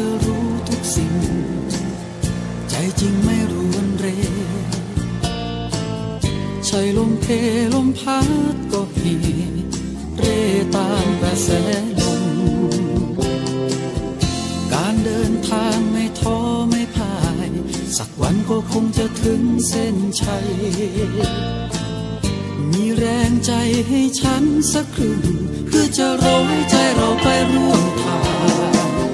ธอรู้ทุกสิ่ง ใจจริงไม่รู้วันเร ใช่ลมเพลมพัดก็เพเรตามกระแสลม การเดินทางไม่ท้อไม่พ่าย สักวันก็คงจะถึงเส้นชัย มีแรงใจให้ฉันสักครึ่งเพื่อจะร้อยใจเราไปร่วมทาง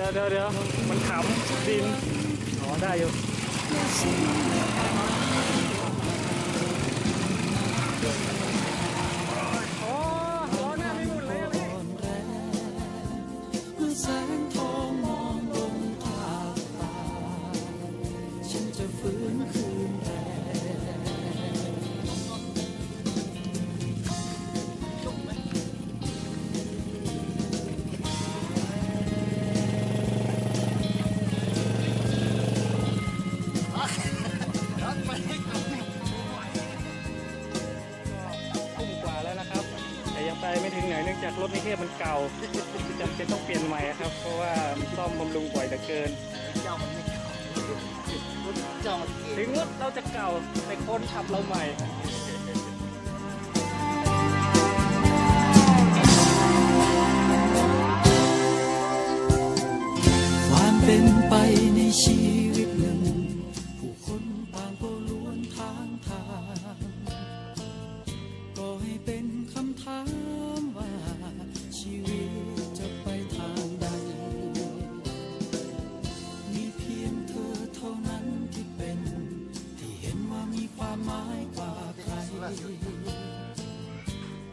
ดี๋ยวเดี๋ยวเดี๋ยวมันขำดินอ๋อได้อยู่ ไปไม่ถึงไหนเนื่องจากรถนิเทศมันเก่าจำเป็นต้องเปลี่ยนใหม่ครับ เพราะว่ามันซ่อมบำรุงบ่อยเหลือเกินเจ้ามันไม่เก่าเจ้ามันเก่ถึงงรถเราจะเก่าแต่คนขับเราใหม่ความเป็นไปในชีวิต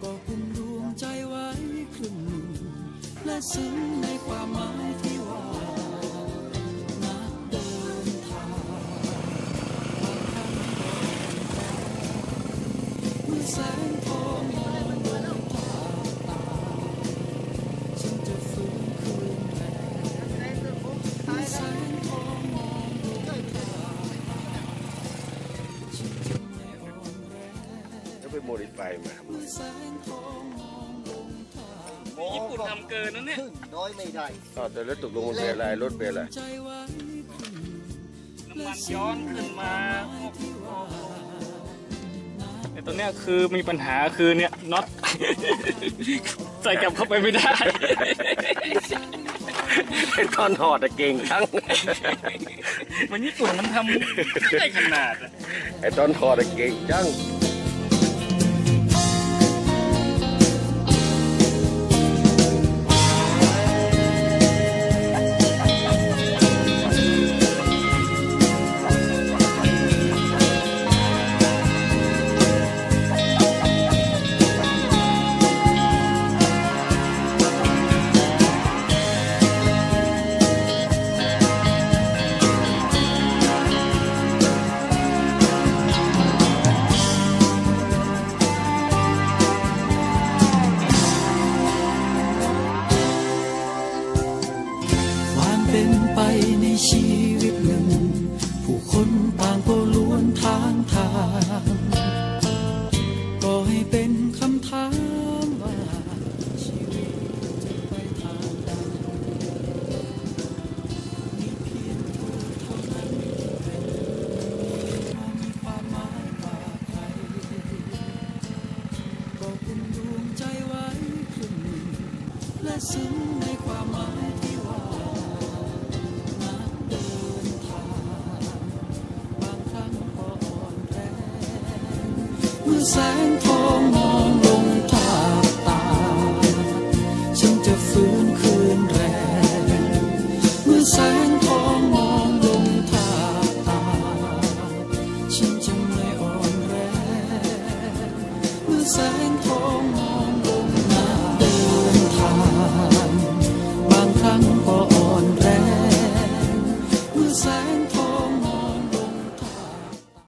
ก็คุมดวงใจไว้ครึ่งหนึ่งและซึ้ง ไปโมดิฟายมาทำไมเมื่อแสงทองมองลงทางญี่ปุ่นทำเกินนั่นเนี่ยขึ้นน้อยไม่ได้อ้าวแต่แล้วตกลงมันเป็นอะไรรถเป็นอะไรใจไว้ครึ่งน้ำมันย้อนขึ้นมาแต่ตอนเนี้ยคือมีปัญหาคือเนี่ยน็อตใส่กลับเข้าไปไม่ได้ไอ้ตอนถอดอะเก่งทั้งมันญี่ปุ่นมันทำได้ขนาดอะไอ้ตอนถอดอะเก่งจัง ชีวิตหนึ่ง ผู้คนต่างก็ล้วนทางทางก็ให้เป็นคำถามว่าชีวิตจะไปทางใดมีเพียงเธอเท่านั้นที่เป็นว่ามีความหมายกว่าใครก็กุมดวงใจไว้ครึ่งหนึ่งและซึ้งในความหมายที่ แสงทองมองลงภาตา ฉันจะฟื้นคืนแรงเมื่อแสง